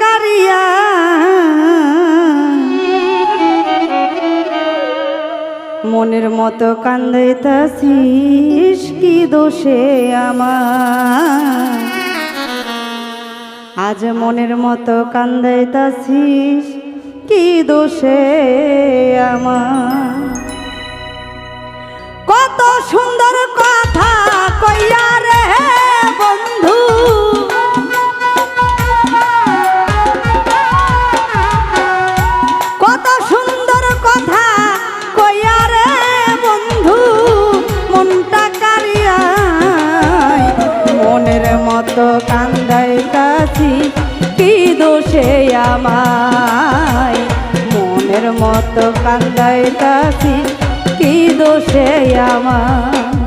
কারিয়া মনের মতো কান্দাইতাছিস কি দোষে আমার? আজ মনের মতো কান্দাইতাছিস কি দোষে আমার? কত সুন্দর কথা কইয়া রে বন্ধু। মতো কান্দাইতাছি কি দোষে আমায়? মনের মতো কান্দাইতাছি কি দোষে আমার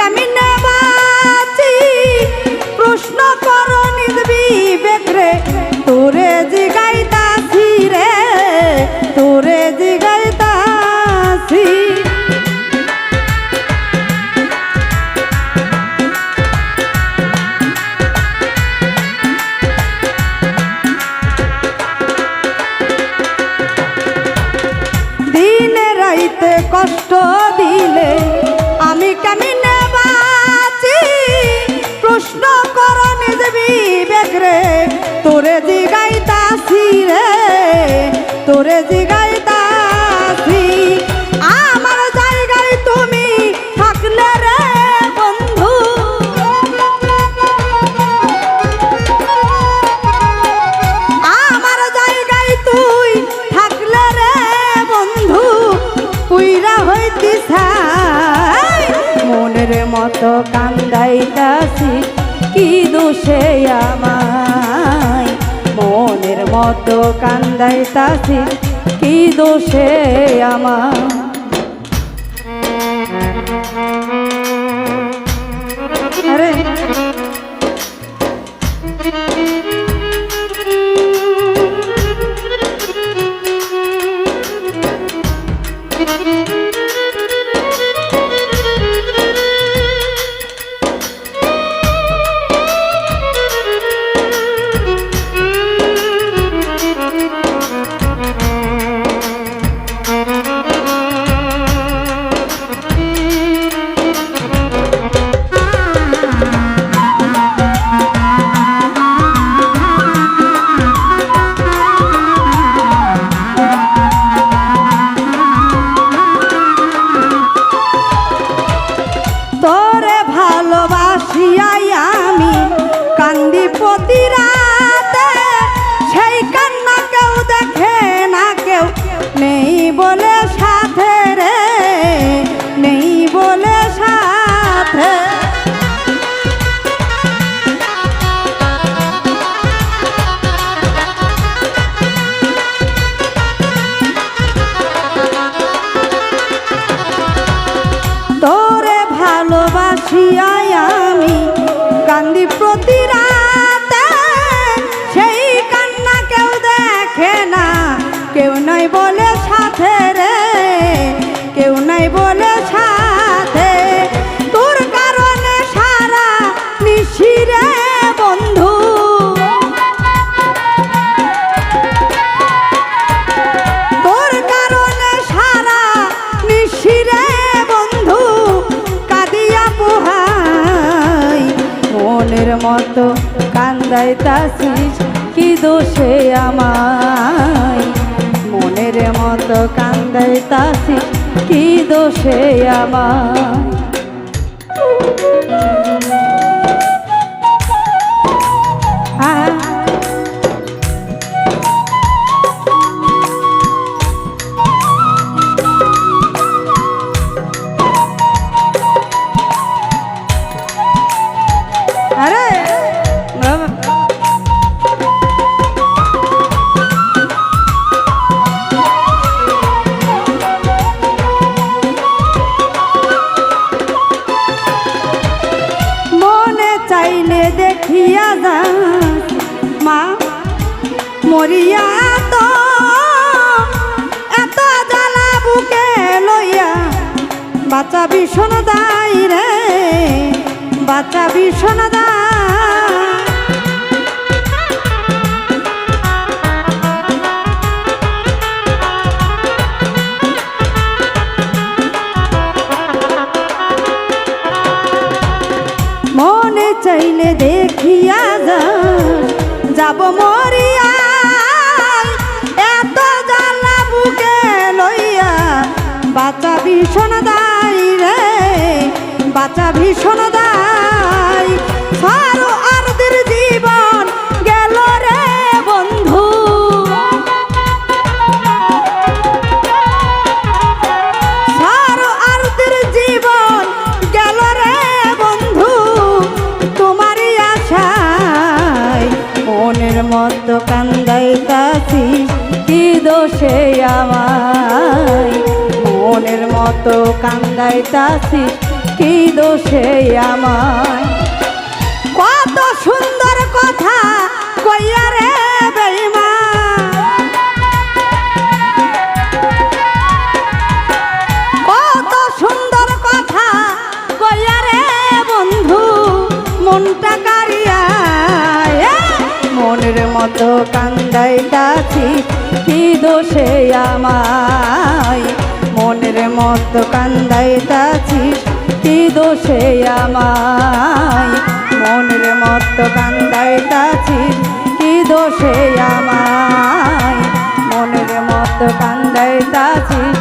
আমি বিবেক রে, তোরে জিগাইতাছি রে, তোরে জিগাইতাছি। আমার জায়গায় তুমি থাকলে রে বন্ধু। আমার জায়গায় তুই থাকলে রে বন্ধু। পুইরা হইতি ছাই মনের মতো কান্দাইতাছি। কি দোষে আমায়? মনের মতো কান্দাইতাছি কি দোষে আমার আরে ভালোবাসিয়াই ভালোবাসিয়াই আমি কান্দি প্রতি রাতে। সেই কান্না কেউ দেখে না কেউ নাই বলে সাথে কান্দাইতাছিস কি দোষে আমায়? মনের মতো কান্দাইতাছিস কি দোষে আমার মরিয়া তো এত জ্বালা বুকে লইয়া বাচ্চা ভীষণ দাই রে বাচ্চা ভীষণ দায় মনে চাইলে দেখিয়া যা, যাব মরে বাচ্চা ভীষণ দায় রে বাচ্চা ভীষণ দায় মতো কান্দাইতাছি, কি দোষে আমায়? কত সুন্দর কথা কইয়া রে কত মনের মতো কান্দাইতাছি, কি দোষে আমায়? মনের কান্দাইতাছিস কি দোষে আমায়? মনের মত কান্দাইতাছিস কি দোষে আমায়? মনের মত কান্দাইতাছিস